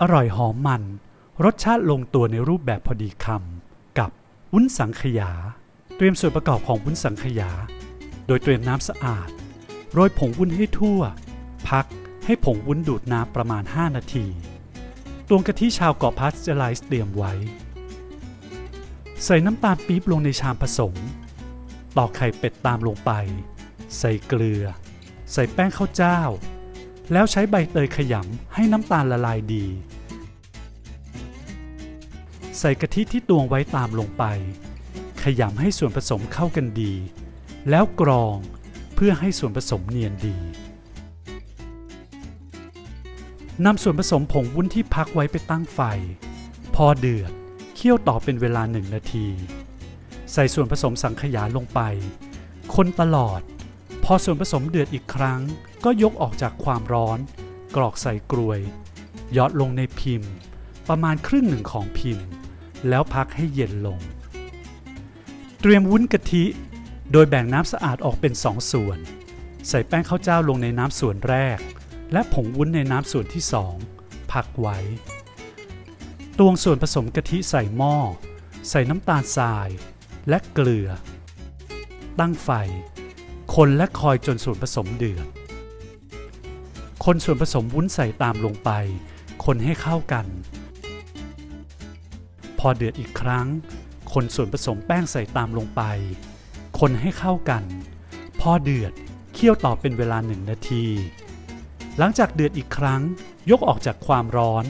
อร่อยหอมมัน รสชาติลงตัวในรูปแบบพอดีคำกับวุ้นสังขยา เตรียมส่วนประกอบของวุ้นสังขยา โดยเตรียมน้ำสะอาด โรยผงวุ้นให้ทั่ว พักให้ผงวุ้นดูดน้ำประมาณ 5 นาทีตวงกะทิชาวเกาะพาสเจอไลซ์เตรียมไว้ ใส่น้ำตาลปี๊บลงในชามผสม ตอกไข่เป็ดตามลงไป ใส่เกลือ ใส่แป้งข้าวเจ้า แล้วใช้ใบเตยขยำให้น้ำตาลละลายดี ใส่กะทิที่ตวงไว้ตามลงไป ขยำให้ส่วนผสมเข้ากันดี แล้วกรองเพื่อให้ส่วนผสมเนียนดีนำส่วนผสมผงวุ้นที่พักไว้ไปตั้งไฟ พอเดือดเคี่ยวต่อเป็นเวลาหนึ่งนาที ใส่ส่วนผสมสังขยาลงไป คนตลอด พอส่วนผสมเดือดอีกครั้ง ก็ยกออกจากความร้อน กรอกใส่กรวยยอดลงในพิมพ์ ประมาณครึ่งหนึ่งของพิมพ์ แล้วพักให้เย็นลง เตรียมวุ้นกะทิ โดยแบ่งน้ำสะอาดออกเป็นสองส่วน ใส่แป้งข้าวเจ้าลงในน้ำส่วนแรก และผงวุ้นในน้ำส่วนที่สองพักไว้ตวงส่วนผสมกะทิใส่หม้อ ใส่น้ำตาลทราย และเกลือ ตั้งไฟ คนและคอยจนส่วนผสมเดือด คนส่วนผสมวุ้นใส่ตามลงไป คนให้เข้ากัน พอเดือดอีกครั้ง คนส่วนผสมแป้งใส่ตามลงไป คนให้เข้ากัน พอเดือดเคี่ยวต่อเป็นเวลาหนึ่งนาที หลังจากเดือดอีกครั้ง ยกออกจากความร้อน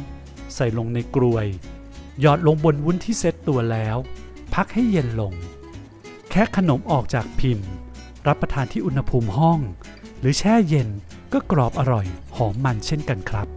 ใส่ลงในกรวย หยอดลงบนวุ้นที่เซ็ตตัวแล้ว พักให้เย็นลง แค่ขนมออกจากพิมพ์ รับประทานที่อุณหภูมิห้อง หรือแช่เย็นก็กรอบอร่อยหอมมันเช่นกันครับ